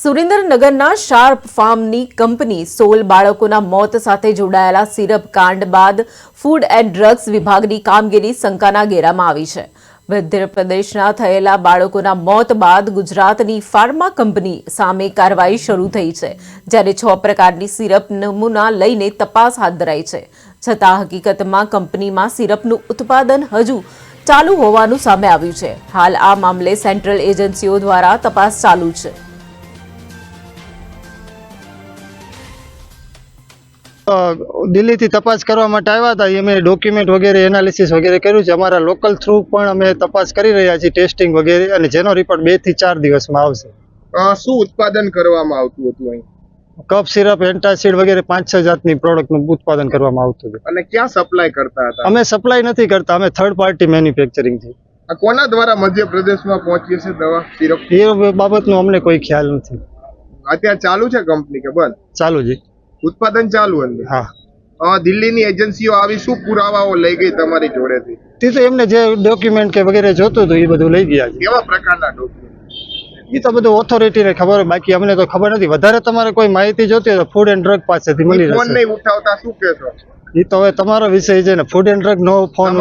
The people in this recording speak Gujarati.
સુરેન્દ્રનગરના શાર્પ ફાર્મની કંપની સોલ બાળકોના મોત સાથે જોડાયેલા સિરપ કાંડ બાદ ફૂડ એન્ડ ડ્રગ્સ વિભાગની કામગીરી શંકાના ઘેરામાં આવી છે. મધ્યપ્રદેશના થયેલા બાળકોના મોત બાદ ગુજરાતની ફાર્મા કંપની સામે કાર્યવાહી શરૂ થઈ છે, જ્યારે છ પ્રકારની સિરપ નમૂના લઈને તપાસ હાથ ધરાઈ છે. છતાં હકીકતમાં કંપનીમાં સિરપનું ઉત્પાદન હજુ ચાલુ હોવાનું સામે આવ્યું છે. હાલ આ મામલે સેન્ટ્રલ એજન્સીઓ દ્વારા તપાસ ચાલુ છે. દિલ્હીથી તપાસ કરવા માટે આવ્યા હતા. એ અમે ડોક્યુમેન્ટ વગેરે એનાલિસિસ વગેરે કર્યું છે. અમારા લોકલ થ્રુ પણ અમે તપાસ કરી રહ્યા છીએ ટેસ્ટિંગ વગેરે અને જેનો રિપોર્ટ બેથી ચાર દિવસમાં આવશે. શું ઉત્પાદન કરવામાં આવતું હતું અહીં? કફ સિરપ એન્ટાસિડ વગેરે પાંચ છ જાતની પ્રોડક્ટનું ઉત્પાદન કરવામાં આવતું હતું. અને ક્યાં સપ્લાય કરતા હતા? અમે સપ્લાય નથી કરતા અમે થર્ડ પાર્ટી મેન્યુફેક્ચરિંગ છે આ કોના દ્વારા મધ્યપ્રદેશમાં પહોંચી છે દવા સિરપ? એ બાબતનો અમને કોઈ ખ્યાલ નથી. અત્યારે ચાલુ છે કંપની કે બંધ? ચાલુ જી ઉત્પાદન ચાલુ અંદર. હા. દિલ્હીની એજન્સીઓ આવી શું પુરાવાઓ લઈ ગઈ તમારી જોડેથી? તે તો એમને જે ડોક્યુમેન્ટ કે વગેરે જોતું હતું એ બધું લઈ ગયા છે. કેવા પ્રકારના ડોક્યુમેન્ટ એ તો બધું ઓથોરિટીને ખબર બાકી અમને તો ખબર નથી. વધારે તમારે કોઈ માહિતી જોતી હોય તો ફૂડ એન્ડ ડ્રગ પાસેથી મળી ફોન રહેશે નહીં ઉઠાવતા શું કહેશો? એ તો હવે તમારો વિષય છે ને ફૂડ એન્ડ ડ્રગ નો ફોન